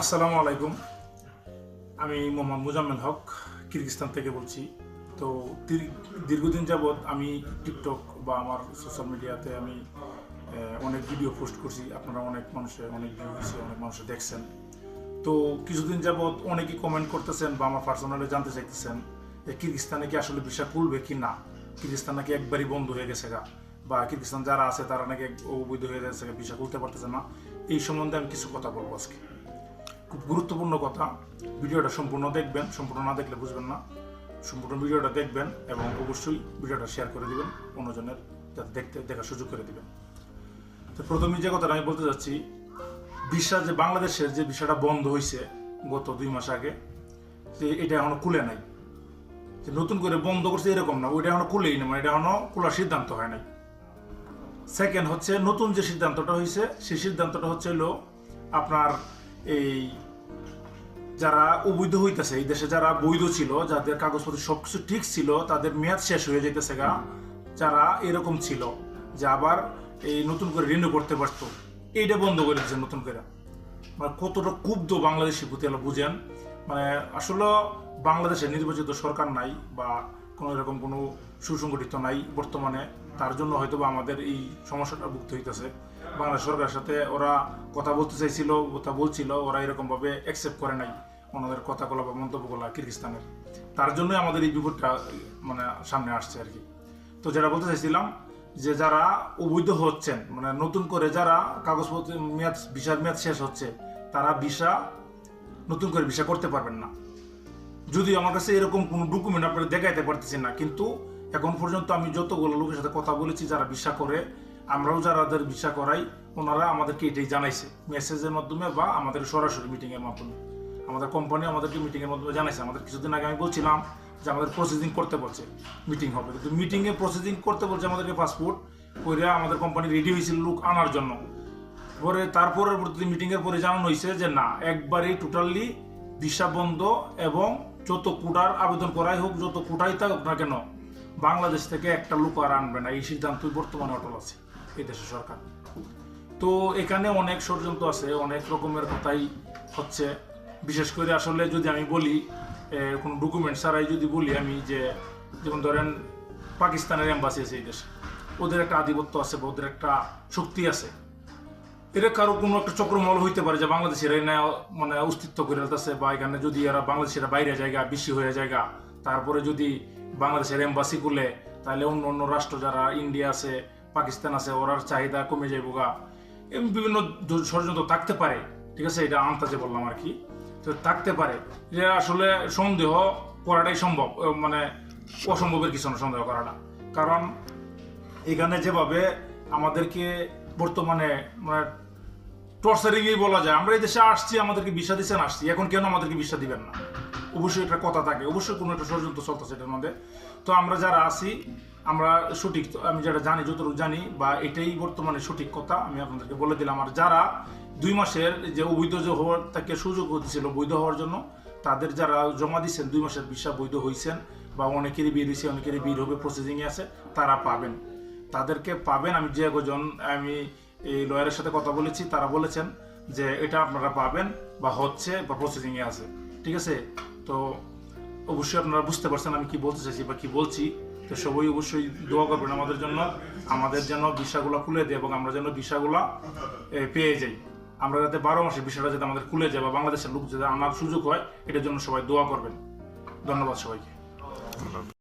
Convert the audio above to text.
আসসালামু আলাইকুম। আমি মোহাম্মদ মুজাম্মেল হক, কিরগিস্তান থেকে বলছি। তো দীর্ঘদিন যাবৎ আমি টিকটক বা আমার সোশ্যাল মিডিয়াতে আমি অনেক ভিডিও পোস্ট করছি। আপনারা অনেক মানুষে, অনেক ভিউ হয়েছে, অনেক মানুষে দেখছেন। তো কিছুদিন যাবৎ অনেকেই কমেন্ট করতেছেন বা আমার পার্সোনালি জানতে চাইতেছেন যে কিরগিস্তানে কি আসলে ভিসা খুলবে কি না? কিরগিস্তান নাকি একবারই বন্ধ হয়ে গেছে গা? বা কিরগিস্তান যারা আছে তারা নাকি অবৈধ হয়ে গেছে ভিসা খুলতে পারতেছে না? এই সম্বন্ধে আমি কিছু কথা বলব আজকে। গুরুত্বপূর্ণ কথা। ভিডিওটা সম্পূর্ণ দেখবেন, সম্পূর্ণ না দেখলে বুঝবেন না। সম্পূর্ণ ভিডিওটা দেখবেন এবং অবশ্যই ভিডিওটা শেয়ার করে দিবেন, অন্যজনের যাতে দেখতে, দেখার সুযোগ করে দিবেন। তো প্রথমে যে কথাটা আমি বলতে চাচ্ছি ভিসা যে বাংলাদেশের যে ভিসাটা বন্ধ হয়েছে গত দুই মাস আগে, যে এটা এখনও খুলে নাই। যে নতুন করে বন্ধ করছে এরকম না, ওইটা এখনও খুলেই না মানে এটা এখনও খোলার সিদ্ধান্ত হয় নাই। সেকেন্ড হচ্ছে, নতুন যে সিদ্ধান্তটা হয়েছে সেই সিদ্ধান্তটা হচ্ছে হলো আপনার এই যারা অবৈধ হইতেছে, এই দেশে যারা বৈধ ছিল, যাদের কাগজপত্র সবকিছু ঠিক ছিল, তাদের মেয়াদ শেষ হয়ে যাইতেছে গা, যারা এরকম ছিল যে আবার এই নতুন করে রিনিউ করতে পারতো। এইটা বন্ধ করে দিচ্ছে নতুন করে। মানে কতটা ক্ষুব্ধ বাংলাদেশি হলো বুঝেন? মানে আসলে বাংলাদেশে নির্বাচিত সরকার নাই বা কোনো এরকম কোনো সুসংগঠিত নাই বর্তমানে। তার জন্য হয়তো বা আমাদের এই সমস্যাটা ভুগতে হইতেছে। বাংলাদেশ সরকারের সাথে ওরা কথা বলতে চাইছিল, কথা বলছিল, ওরা এরকমভাবে অ্যাকসেপ্ট করে নাই। ওনাদের কথাগুলো বা মন্তব্যগুলো কিরগিস্তানের। তার জন্যই আমাদের এই বিপদটা মানে সামনে আসছে আর কি। তো যেটা বলতে চাইছিলাম, যে যারা অবৈধ হচ্ছেন মানে নতুন করে যারা কাগজপত্র, মেয়াদ ভিসার মেয়াদ শেষ হচ্ছে, তারা ভিসা, নতুন করে ভিসা করতে পারবেন না। যদি আমার কাছে এরকম কোনো ডকুমেন্ট আপনারা দেখাইতে পারতেছেন না, কিন্তু এখন পর্যন্ত আমি যতগুলো লোকের সাথে কথা বলেছি, যারা ভিসা করে, আমরাও যারাদের ভিসা করাই, ওনারা আমাদেরকে এটাই জানাইছে মেসেজের মাধ্যমে বা আমাদের সরাসরি মিটিংয়ের মাধ্যমে। আমাদের কোম্পানি আমাদেরকে মিটিংয়ের মাধ্যমে জানাইছে। আমাদের কিছুদিন আগে আমি বলছিলাম যে আমাদের প্রসেসিং করতে বলছে মিটিং হবে। কিন্তু মিটিংয়ে প্রসেসিং করতে বলছে আমাদেরকে পাসপোর্ট কইরা আমাদের কোম্পানি রেডি হয়েছিল লোক আনার জন্য। পরে তারপরে মিটিং এর পরে জানানো হয়েছে যে না, একবারই টোটালি ভিসা বন্ধ এবং যত কোটার আবেদন করাই হোক, যত কোটাই থাকুক না কেন, বাংলাদেশ থেকে একটা লোক আর আনবে না। এই সিদ্ধান্তই বর্তমানে অটল আছে এই দেশের সরকার। তো এখানে অনেক ষড়যন্ত্র আছে, অনেক রকমের কথাই হচ্ছে। বিশেষ করে আসলে যদি আমি বলি কোনো ডকুমেন্ট ছাড়াই যদি বলি আমি যে, যেমন ধরেন পাকিস্তানের এম্বাসি আছে এই দেশে, ওদের একটা আধিপত্য আছে বা ওদের একটা শক্তি আছে। এটা কারও কোনো একটা চক্রমল হইতে পারে যে বাংলাদেশের ন্যায় মানে অস্তিত্ব করে ফেলতেছে বা এখানে যদি এরা বাংলাদেশের বাইরে জায়গা, বেশি হয়ে জায়গা, তারপরে যদি বাংলাদেশের এম্বাসি খুলে, তাহলে অন্য অন্য রাষ্ট্র যারা ইন্ডিয়া আছে, পাকিস্তান আছে ওরার চাহিদা কমে যাইব গা এরকম বিভিন্ন ষড়যন্ত্র থাকতে পারে, ঠিক আছে? এটা আন্তাজে বললাম আর কি। থাকতে পারে। যে আসলে সন্দেহ করাটাই সম্ভব মানে অসম্ভবের কিছু না সন্দেহ করাটা। কারণ এখানে যেভাবে আমাদেরকে বর্তমানে মানে টর্চারিংই বলা যায়। আমরা এই দেশে আসছি, আমাদেরকে ভিসা দিচ্ছেন, আসছি। এখন কেন আমাদেরকে ভিসা দিবেন না? অবশ্যই একটা কথা থাকে, অবশ্যই কোনো একটা ষড়যন্ত্র চলতেছে এটার মধ্যে। তো আমরা যারা আছি, আমরা সঠিক, আমি যেটা জানি, যতটুকু জানি, বা এটাই বর্তমানে সঠিক কথা, আমি আপনাদেরকে বলে দিলাম। আর যারা দুই মাসের যে অবৈধ হওয়ার তাকে সুযোগ হতেছিল বৈধ হওয়ার জন্য, তাদের যারা জমা দিচ্ছেন দুই মাসের ভিসা বৈধ হয়েছেন বা অনেকেরই বিয়ে দিয়েছে, অনেকেরই বিয়ে হবে প্রসেসিংয়ে আছে, তারা পাবেন। তাদেরকে পাবেন, আমি যে কজন আমি এই লয়ারের সাথে কথা বলেছি, তারা বলেছেন যে এটা আপনারা পাবেন বা হচ্ছে বা প্রসেসিং এ আছে। ঠিক আছে? তো অবশ্যই আপনারা বুঝতে পারছেন আমি কি বলতে চাইছি বা কি বলছি। তো সবাই অবশ্যই দোয়া করবেন আমাদের জন্য, আমাদের যেন ভিসাগুলো খুলে দেয় এবং আমরা যেন ভিসাগুলো পেয়ে যাই। আমরা যাতে বারো মাসে ভিসাটা যাতে আমাদের খুলে যায় বা বাংলাদেশের লোক যাতে আনার সুযোগ হয়, এটার জন্য সবাই দোয়া করবেন। ধন্যবাদ সবাইকে।